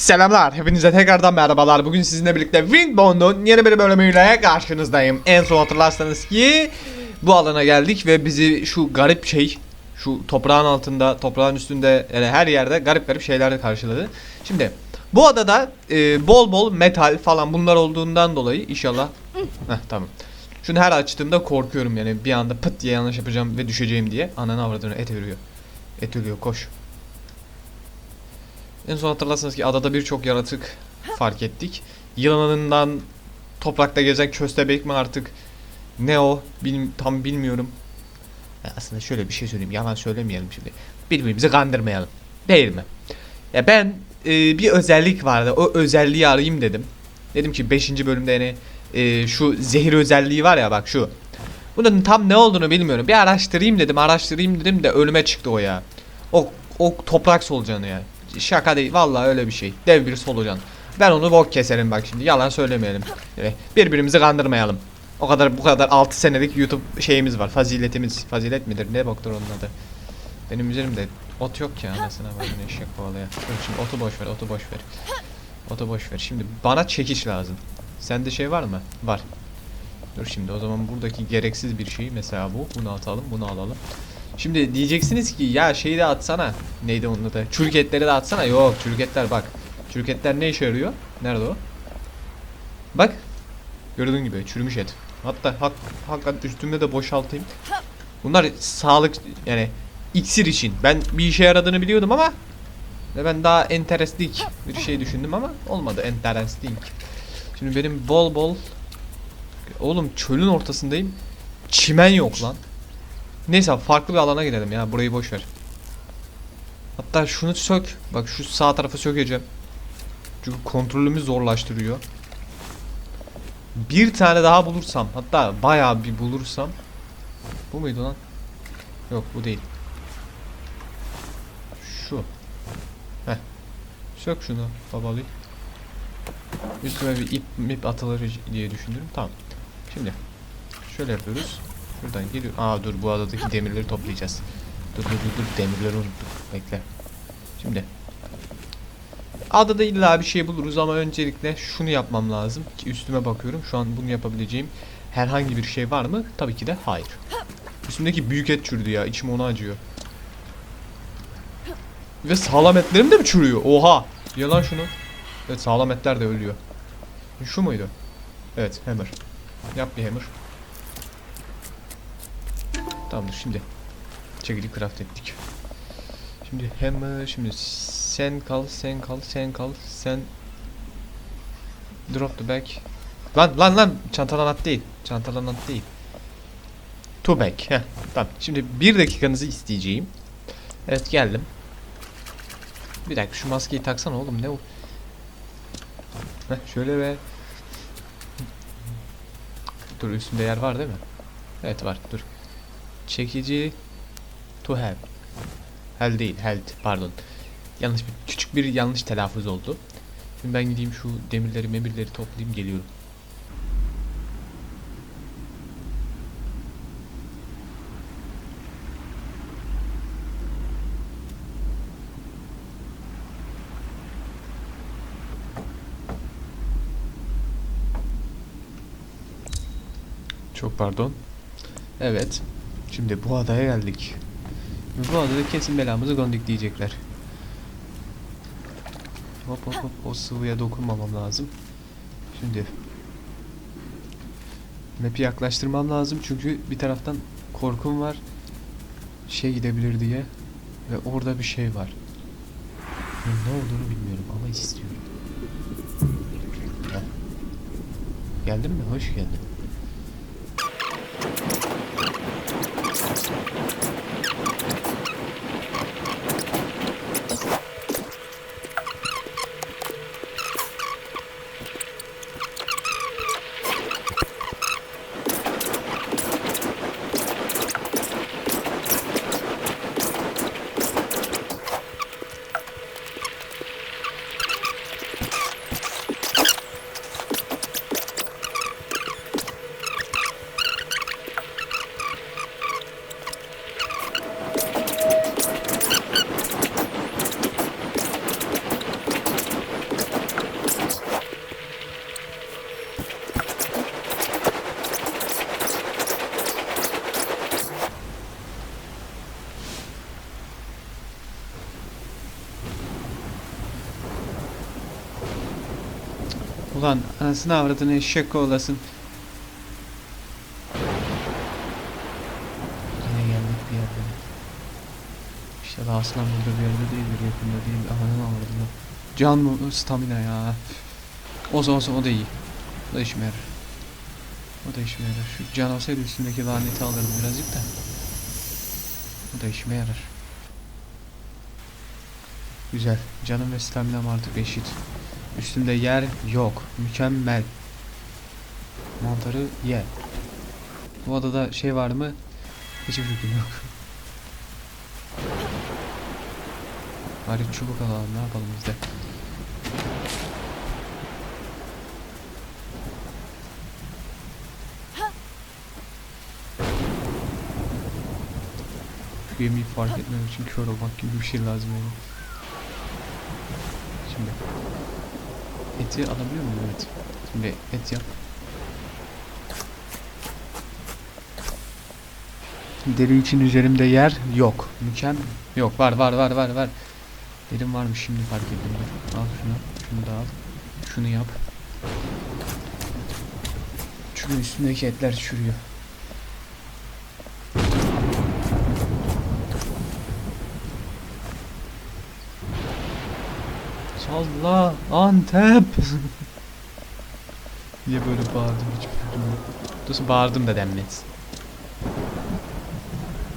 Selamlar, hepinize tekrardan merhabalar. Bugün sizinle birlikte Windbound'un yeni bir bölümüyle karşınızdayım. En son hatırlarsanız ki bu alana geldik ve bizi şu garip şey, şu toprağın altında, toprağın üstünde, yani her yerde garip garip şeyler karşıladı. Şimdi bu adada e, bol bol metal falan bunlar olduğundan dolayı inşallah... Heh tamam. Şunu her açtığımda korkuyorum yani bir anda pıt diye yanlış yapacağım ve düşeceğim diye. Ananı avradını et ölüyor. Et ölüyor koş. En son hatırlarsanız ki adada birçok yaratık fark ettik. Yılanından toprakta gezen köstebek mi artık ne o bil- tam bilmiyorum. Aslında şöyle bir şey söyleyeyim yalan söylemeyelim şimdi. Birbirimizi kandırmayalım. Değil mi? Ya ben e, bir özellik vardı o özelliği arayayım dedim. Dedim ki 5. bölümde yani e, şu zehir özelliği var ya bak şu. Bunun tam ne olduğunu bilmiyorum. Bir araştırayım dedim araştırayım dedim de ölüme çıktı o ya. O, o toprak solucanı ya. Şaka değil vallahi öyle bir şey. Dev bir solucan. Ben onu bok keserim bak şimdi yalan söylemeyelim. Yani birbirimizi kandırmayalım. O kadar bu kadar 6 senelik YouTube şeyimiz var. Faziletimiz. Fazilet midir? Ne boktur onun adı? Benim üzerimde ot yok ki anasına bacına eşek kovalaya. Dur şimdi otu boş ver, otu boş ver. Otu boş ver. Şimdi bana çekiç lazım. Sende şey var mı? Var. Dur şimdi o zaman buradaki gereksiz bir şey mesela bu. Bunu atalım, bunu alalım. Şimdi diyeceksiniz ki ya şeyi de atsana. Neydi onun adı? Çürük etleri de atsana. Yok çürük etler bak. Çürük etler ne işe yarıyor? Nerede o? Bak. Gördüğün gibi çürümüş et. Hatta hak, hakikaten üstümde de boşaltayım. Bunlar sağlık yani iksir için. Ben bir işe yaradığını biliyordum ama ve ben daha entereslik bir şey düşündüm ama olmadı entereslik. Şimdi benim bol bol Oğlum çölün ortasındayım. Çimen yok lan. Neyse farklı bir alana gidelim ya. Burayı boş ver. Hatta şunu sök. Bak şu sağ tarafı sökeceğim. Çünkü kontrolümü zorlaştırıyor. Bir tane daha bulursam, hatta bayağı bir bulursam. Bu muydu lan? Yok bu değil. Şu. Heh. Sök şunu babalı. Üstüme bir ip mip atılır diye düşündüm. Tamam. Şimdi şöyle yapıyoruz. Şuradan geliyor. Aa dur bu adadaki demirleri toplayacağız. Dur dur dur dur demirleri unuttuk. Bekle. Şimdi Adada illa bir şey buluruz ama öncelikle şunu yapmam lazım ki üstüme bakıyorum. Şu an bunu yapabileceğim herhangi bir şey var mı? Tabii ki de hayır. Üstümdeki büyük et çürüdü ya. İçim ona acıyor. Ve sağlam etlerim de mi çürüyor? Oha! Yalan şunu. Evet sağlam etler de ölüyor. Şu muydu? Evet hammer. Yap bir hammer. Tamamdır şimdi. Çekici craft ettik. Şimdi hammer şimdi sen kal sen kal sen kal sen Drop the bag. Lan lan lan çantalan at değil. Çantalan at değil. To bag. Heh, tamam. Şimdi bir dakikanızı isteyeceğim. Evet geldim. Bir dakika şu maskeyi taksana oğlum ne o? Heh, şöyle ve Dur üstünde yer var değil mi? Evet var dur. Çekici to have. Hell değil held pardon. Yanlış bir küçük bir yanlış telaffuz oldu. Şimdi ben gideyim şu demirleri memirleri toplayayım geliyorum. Çok pardon. Evet. Şimdi bu adaya geldik. Bu adada kesin belamızı gondik diyecekler. Hop hop hop o sıvıya dokunmamam lazım. Şimdi Map'i yaklaştırmam lazım çünkü bir taraftan korkum var. Şey gidebilir diye. Ve orada bir şey var. Ne olduğunu bilmiyorum ama istiyorum. Geldin mi? Hoş geldin. Anasını avradını eşek olasın. Yine geldik bir yerden. İşte daha aslan burada bir yerde değildir yakında değil. Ananı avradını. Can mı? Stamina ya. Olsa olsa o da iyi. O da işime yarar. O da işime yarar. Şu can olsaydı üstündeki laneti alırdım birazcık da. O da işime yarar. Güzel. Canım ve staminam artık eşit. Üstümde yer yok. Mükemmel. Mantarı ye. Bu adada şey var mı? Hiçbir fikrim yok. Bari çubuk alalım ne yapalım biz de. Fark etmemek için kör olmak gibi bir şey lazım yani. Şimdi eti alabiliyor muyum? Evet. Şimdi et yap. Deri için üzerimde yer yok. Mükemmel. Yok var var var var var. Derim varmış şimdi fark ettim. Al şunu. Şunu da al. Şunu yap. Şunun üstündeki etler çürüyor. Salla Antep. Niye böyle bağırdım hiç yok. Dostum bağırdım da denmez.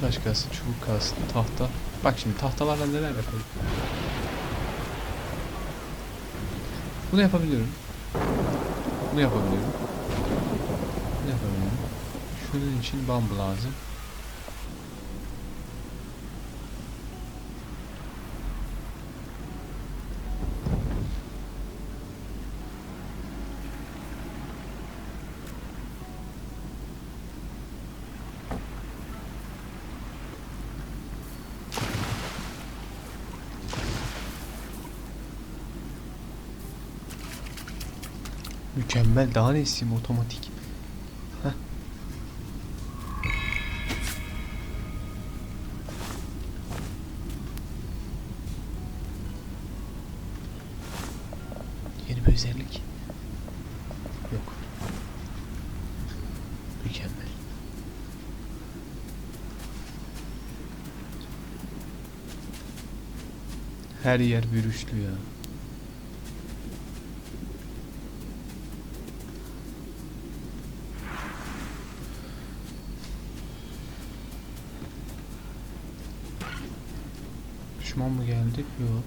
Taş kalsın, çubuk kalsın, tahta. Bak şimdi tahtalarla neler yapalım. Bunu yapabiliyorum. Bunu yapabiliyorum. Bunu yapabiliyorum. Şunun için bambu lazım. Mükemmel. Daha ne isteyeyim otomatik. Heh. Yeni bir özellik. Yok. Mükemmel. Her yer virüslü ya. Düşman mı geldi? Yok.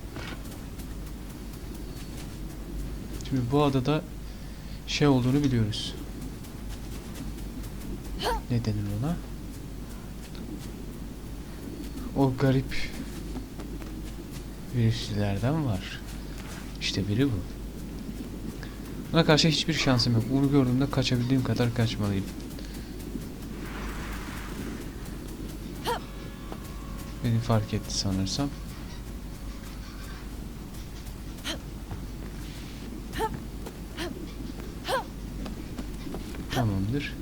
Şimdi bu adada şey olduğunu biliyoruz. Ne denir ona? O garip virüslerden var. İşte biri bu. Buna karşı hiçbir şansım yok. Bunu gördüğümde kaçabildiğim kadar kaçmalıyım. Beni fark etti sanırsam. Tamamdır.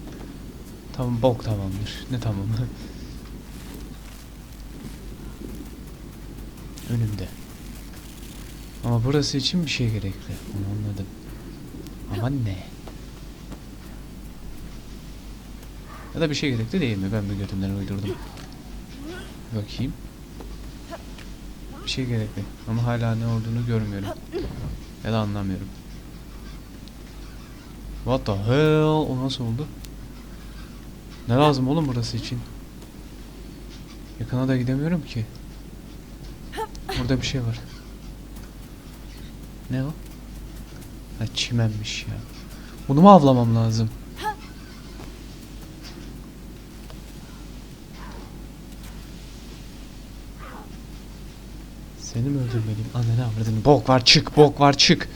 Tamam bok tamamdır. Ne tamam? Önümde. Ama burası için bir şey gerekli. Onu anladım. Ama ne? Ya da bir şey gerekli değil mi? Ben mi götümden uydurdum? Bakayım. Bir şey gerekli. Ama hala ne olduğunu görmüyorum. Ya da anlamıyorum. What the hell? O nasıl oldu? Ne lazım oğlum burası için? Yakına da gidemiyorum ki. Burada bir şey var. Ne o? Ha çimenmiş ya. Bunu mu avlamam lazım? Seni mi öldürmeliyim? Ananı avradını. Bok var çık. Bok var çık.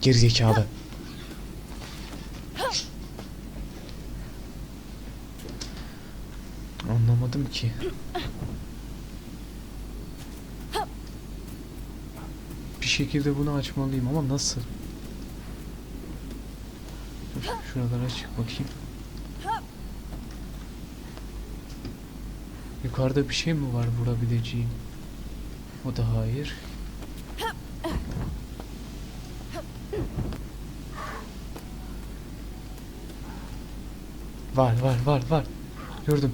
Gerizekalı. Anlamadım ki. Bir şekilde bunu açmalıyım ama nasıl? Dur, şuralara çık bakayım. Yukarıda bir şey mi var vurabileceğim? O da hayır. Var var var var. Gördüm.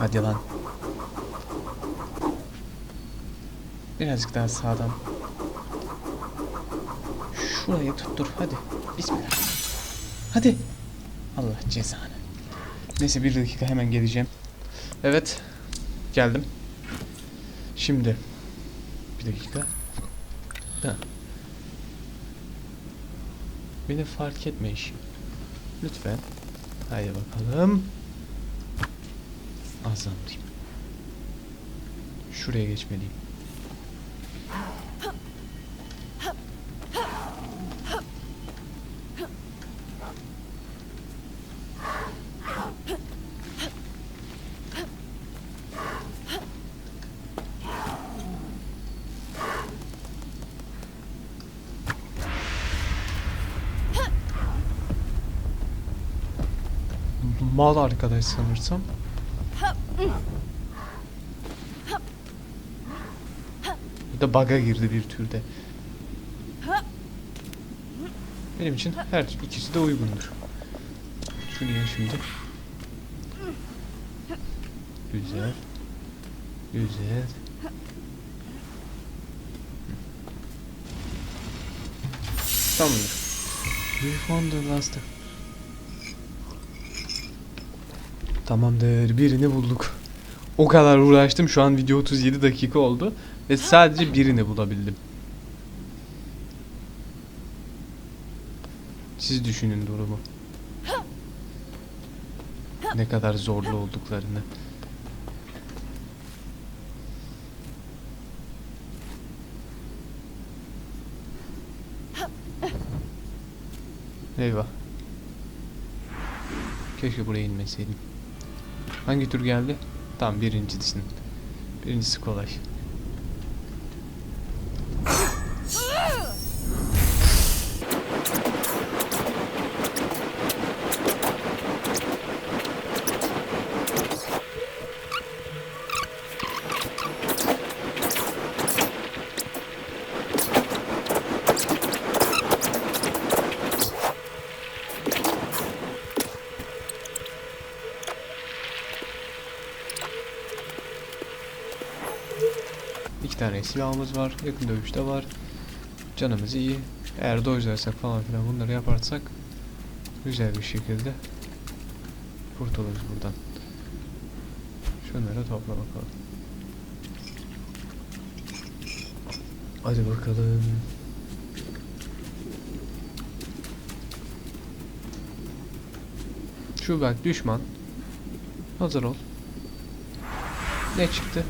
Hadi lan. Birazcık daha sağdan. Şurayı tuttur hadi. Bismillah. Hadi. Allah cezanı. Neyse bir dakika hemen geleceğim. Evet. Geldim. Şimdi. Bir dakika. Ha. Beni fark etme iş. Lütfen. Haydi bakalım. Azamlayayım. Şuraya geçmeliyim. Mal arkadaş sanırsam. Bu da bug'a girdi bir türde. Benim için her ikisi de uygundur. Şuraya şimdi. Güzel. Güzel. Tamamdır. We found the last Tamamdır. Birini bulduk. O kadar uğraştım. Şu an video 37 dakika oldu. Ve sadece birini bulabildim. Siz düşünün durumu. Ne kadar zorlu olduklarını. Eyvah. Keşke buraya inmeseydim. Hangi tür geldi? Tamam birincisin. Birincisi kolay. Tane silahımız var. Yakın dövüşte var. Canımız iyi. Eğer dojlarsak falan filan bunları yaparsak güzel bir şekilde kurtuluruz buradan. Şunları topla bakalım. Hadi bakalım. Şu bak düşman. Hazır ol. Ne çıktı?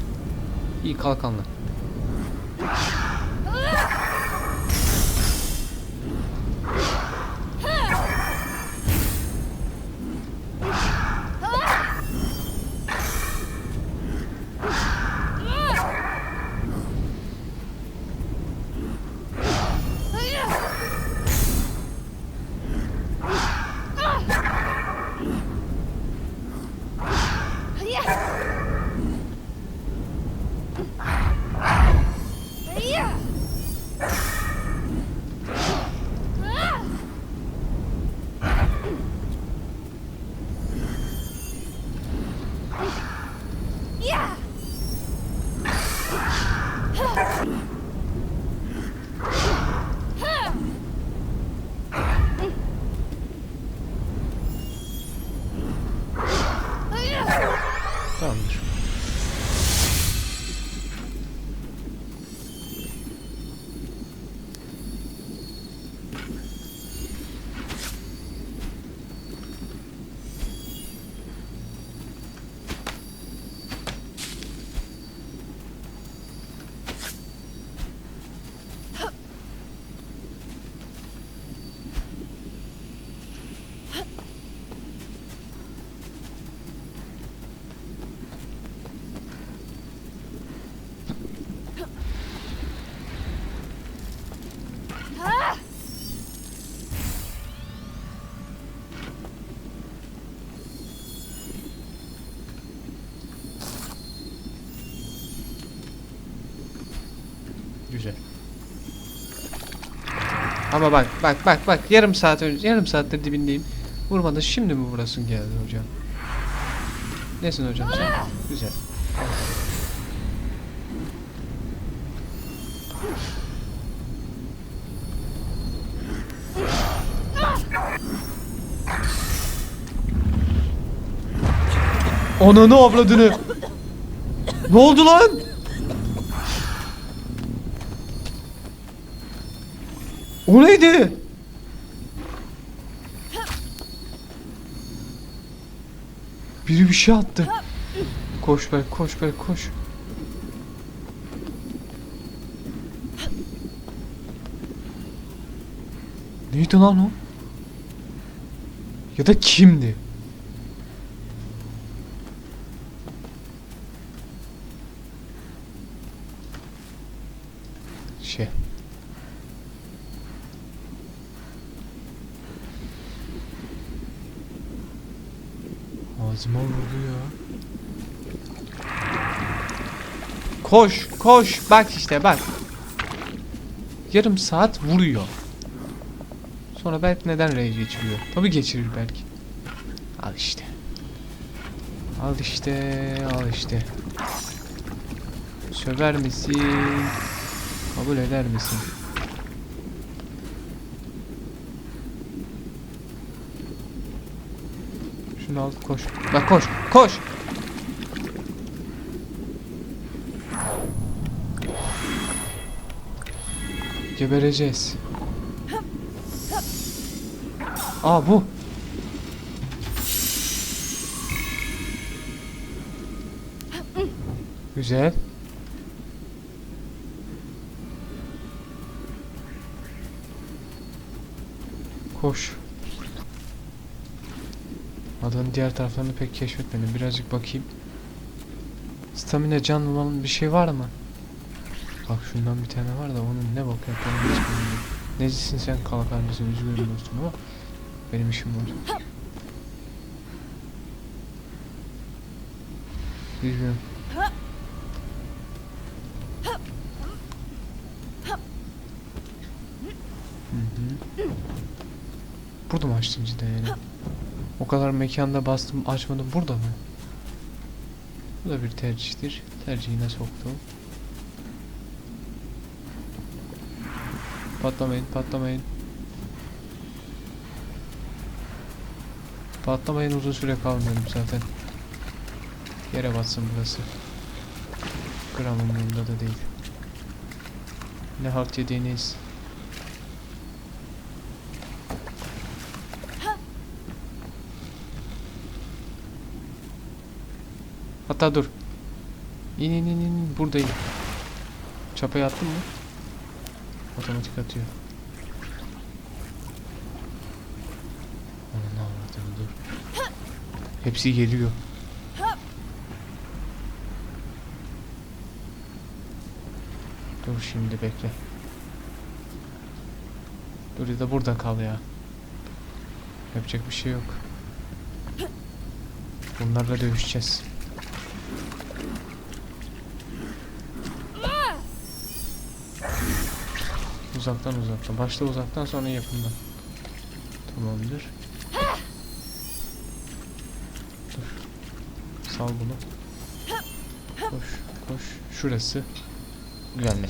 İyi kalkanlı. Güzel. Ama bak bak bak bak yarım saat önce yarım saattir dibindeyim. Vurmadı şimdi mi vurasın geldi hocam? Nesin hocam sen? Güzel. Ananı avradını. Ne oldu lan? O neydi? Biri bir şey attı. Koş be, koş be, koş. Neydi lan o? Ya da kimdi? Şey. Ağzıma vurdu ya. Koş, koş. Bak işte bak. Yarım saat vuruyor. Sonra belki neden rage geçiriyor? Tabi geçirir belki. Al işte. Al işte, al işte. Söver misin? Kabul eder misin? Şunu al koş. Bak koş. Koş. Gebereceğiz. Aa bu. Güzel. Koş. Adanın diğer taraflarını pek keşfetmedim. Birazcık bakayım. Stamina can olan bir şey var mı? Bak şundan bir tane var da onun ne bok yaptığını hiç bilmiyorum. Necisin sen kalkancısın üzgünüm dostum ama benim işim var. Üzgünüm. Burada mı açtın cidden yani? O kadar mekanda bastım açmadım burada mı? Bu da bir tercihtir. Tercihine soktum. Patlamayın, patlamayın. Patlamayın uzun süre kalmıyorum zaten. Yere batsın burası. Gram da değil. Ne halt yediğiniz. Hatta dur. İn in in in buradayım. Çapaya attın mı? Otomatik atıyor. Ananı avradım dur. Hepsi geliyor. Dur şimdi bekle. Dur ya da burada kal ya. Yapacak bir şey yok. Bunlarla dövüşeceğiz. Uzaktan uzaktan. Başta uzaktan sonra yakından. Tamamdır. Dur. Sal bunu. Koş, koş. Şurası. Güvenli.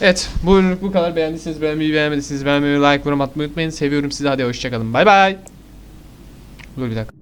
Evet, bu ürünlük bu kadar. Beğendiyseniz beğenmeyi, beğenmediyseniz beğenmeyi, like, yorum atmayı unutmayın. Seviyorum sizi. Hadi hoşçakalın. Bay bay. Dur bir dakika.